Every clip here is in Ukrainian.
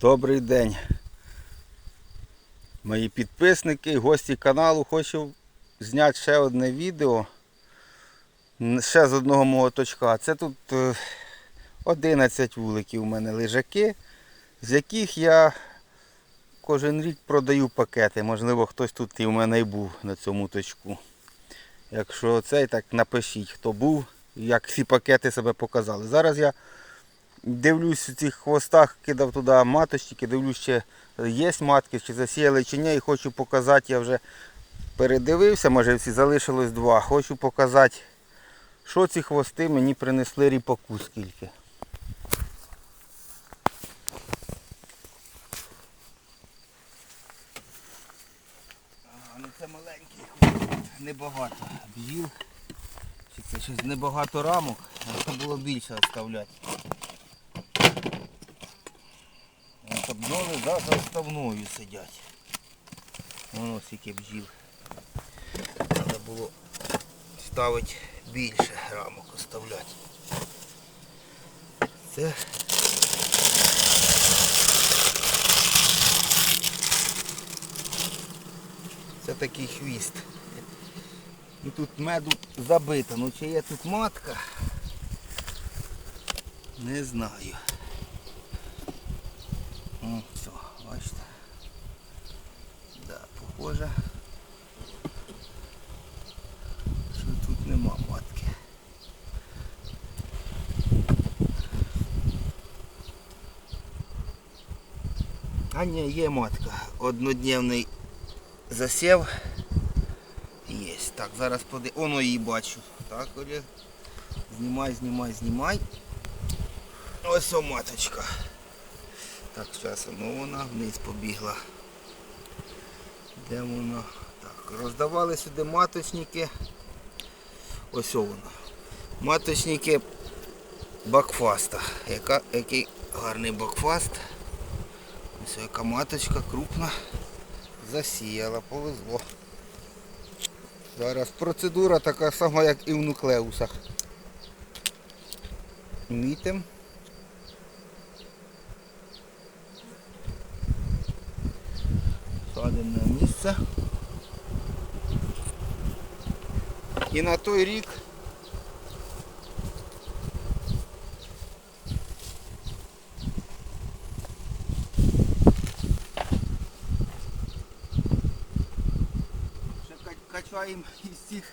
Добрий день. Мої підписники, гості каналу. Хочу зняти ще одне відео. Ще з одного мого точка. Це тут е, 11 вуликів у мене лежаки, з яких я кожен рік продаю пакети. Можливо, хтось тут і в мене і був на цьому точку. Якщо цей, так напишіть, хто був, як ці пакети себе показали. Зараз я дивлюсь у цих хвостах, кидав туди маточники, дивлюсь, чи є матки, чи засіяли, чи ні. І хочу показати, я вже передивився, може всі залишилось два. Хочу показати, що ці хвости мені принесли ріпаку скільки. Ну це маленький хвост, небагато бджіл. Чи це щось небагато рамок, а це було більше оставляти. Бджоли за заставною сидять. Воно скільки бджіл. Треба було ставити більше рамок оставляти. Це Це такий хвіст. І тут меду забито. Ну чи є тут матка? Не знаю. О, все, бачите. Похоже. Що тут нема матки. А ні, є матка. Однодневний засів. Є. Так, зараз поди... Оно її бачу. Так, Олег. Знімай, знімай, знімай. Ось о маточка. Так, зараз ну вона вниз побігла. Де вона? Так, роздавали сюди маточники. Ось о вона. Маточники бакфаста. Яка, який гарний бакфаст. Ось яка маточка крупна. Засіяла, повезло. Зараз процедура така сама, як і в нуклеусах. Мітим. Садимо на місце. І на той рік ще ка- качаємо із цих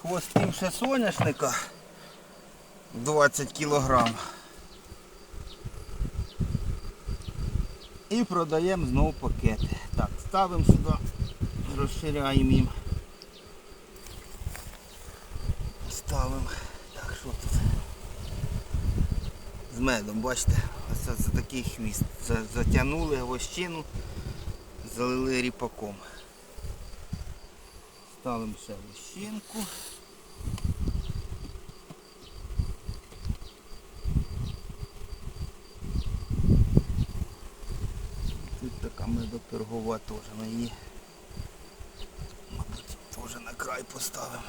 хвостів ще соняшника 20 кілограм. І продаємо знову пакети. Так, ставимо сюди, розширяємо їм. Ставимо. Так, що тут? З медом, бачите? Ось це такий хвіст. За- Затягнули вощину, залили ріпаком. Ставимо ще вощинку. Тут така медопергова теж на її. Мабуть, теж на край поставимо.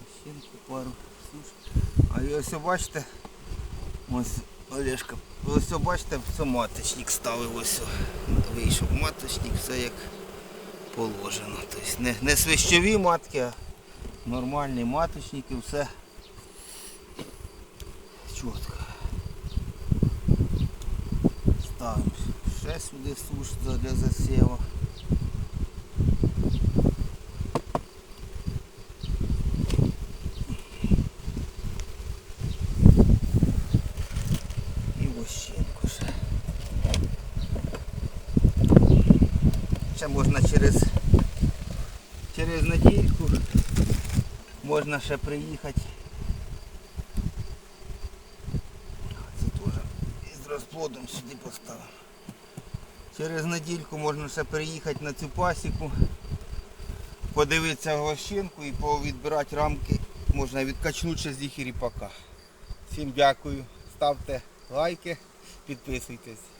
Вощинку пару суш. А і ось бачите, ось Олешка, ось бачите, це маточник ставив ось. Вийшов маточник, все як положено. Тобто не, не свищові матки, а нормальні маточники, все чітко. Ставимо ще сюди суш для засіву. І вощинку ще. Ще можна через, через недільку можна ще приїхати. Це теж із розплодом сюди поставимо. Через недільку можна ще приїхати на цю пасіку, подивитися глощинку і повідбирати рамки. Можна відкачнути з їх і ріпака. Всім дякую. Ставте лайки, підписуйтесь.